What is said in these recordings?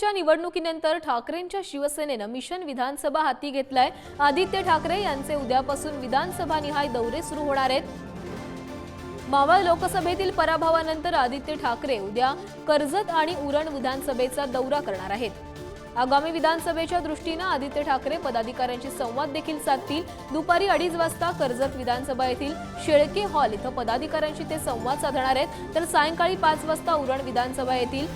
च्या निवडणुकीनंतर ठाकरेंच्या शिवसेनेनं मिशन विधानसभा हाती घेतलाय. आदित्य ठाकरे यांचे उद्यापासून विधानसभा निहाय दौरे सुरू होणार आहेत. मावळ लोकसभेतील पराभवानंतर आदित्य ठाकरे उद्या कर्जत आणि उरण विधानसभेचा दौरा करणार आहेत. आगामी विधानसभेच्या दृष्टीनं आदित्य ठाकरे पदाधिकाऱ्यांशी संवाद देखील साधतील. दुपारी अडीच वाजता कर्जत विधानसभा येथील शेळके हॉल इथं पदाधिकाऱ्यांशी ते संवाद साधणार आहेत. तर सायंकाळी पाच वाजता उरण विधानसभा येथील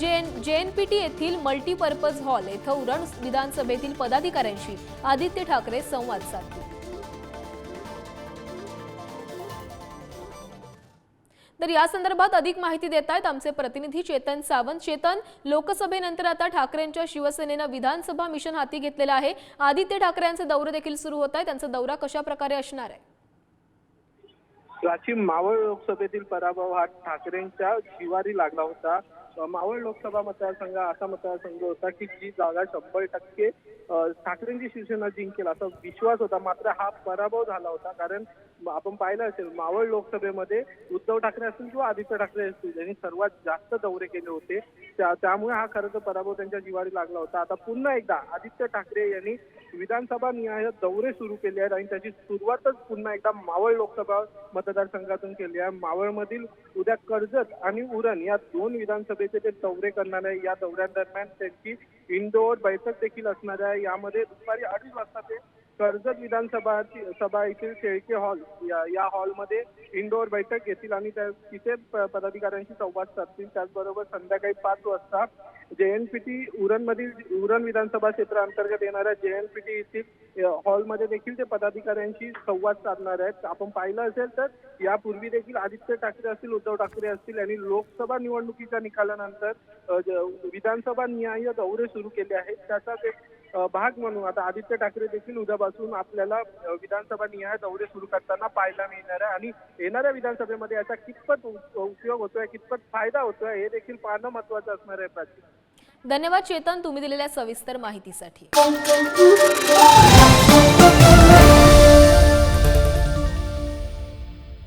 J N J N P T येथील मल्टीपर्पज हॉल इथं उरण विधानसभेतील पदाधिकाऱ्यांशी आदित्य ठाकरे संवाद साधतील. तर या संदर्भात अधिक माहिती देत आहेत आमचे प्रतिनिधी चेतन सावंत. चेतन लोकसभेनंतर आता ठाकरेंच्या शिवसेनेनं विधानसभा मिशन हाती घेतलेलं आहे. आदित्य ठाकरे यांचे दौरे देखील सुरू होत आहे त्यांचा दौरा कशा प्रकारे असणार आहे? प्राचीन मावळ लोकसभेतील पराभव हा ठाकरेंच्या जिवारी लागला होता. मावळ लोकसभा मतदारसंघ असा मतदारसंघ होता की जी जागा शंभर टक्के ठाकरेंची शिवसेना जिंकेल असा विश्वास होता. मात्र हा पराभव झाला होता. कारण आपण पाहिलं असेल मावळ लोकसभेमध्ये उद्धव ठाकरे असतील किंवा आदित्य ठाकरे असतील यांनी सर्वात जास्त दौरे केले होते त्यामुळे हा खरं तर पराभव त्यांच्या जिवारी लागला होता. आता पुन्हा एकदा आदित्य ठाकरे यांनी विधानसभा निहाय दौरे सुरू केले आहेत आणि त्याची सुरुवातच पुन्हा एकदा मावळ लोकसभा मतदारसंघातून केली आहे. मावळमधील उद्या कर्जत आणि उरण या दोन विधानसभेचे ते दौरे करणार आहे. या दौऱ्यांदरम्यान त्यांची इनडोअर बैठक देखील असणार आहे. यामध्ये दुपारी अडीच वाजता ते कर्जत विधानसभा सभा येथील शेळके हॉल या या हॉलमध्ये इंडोर बैठक घेतील आणि त्या तिथे प- पदाधिकाऱ्यांशी संवाद साधतील. त्याचबरोबर संध्याकाळी पाच वाजता जेएनपीटी उरणमधील उरण विधानसभा क्षेत्राअंतर्गत येणाऱ्या जेएनपीटी येथील हॉलमध्ये देखील ते पदाधिकाऱ्यांशी संवाद साधणार आहेत. आपण पाहिलं असेल तर यापूर्वी देखील आदित्य ठाकरे असतील उद्धव ठाकरे असतील यांनी लोकसभा निवडणुकीच्या निकालानंतर विधानसभा न्याय दौरे सुरू केले आहेत. त्याचाच एक भाग म्हणून आता आदित्य ठाकरे देखील उद्यापासून आपल्याला विधानसभा निहाय दौरे सुरू करताना पाहायला मिळणार आहे. आणि येणाऱ्या विधानसभेमध्ये याचा कितपत उपयोग होतोय कितपत फायदा होतोय हे देखील पाहणं महत्वाचं असणार आहे प्राची. धन्यवाद चेतन तुम्ही दिलेल्या सविस्तर माहितीसाठी.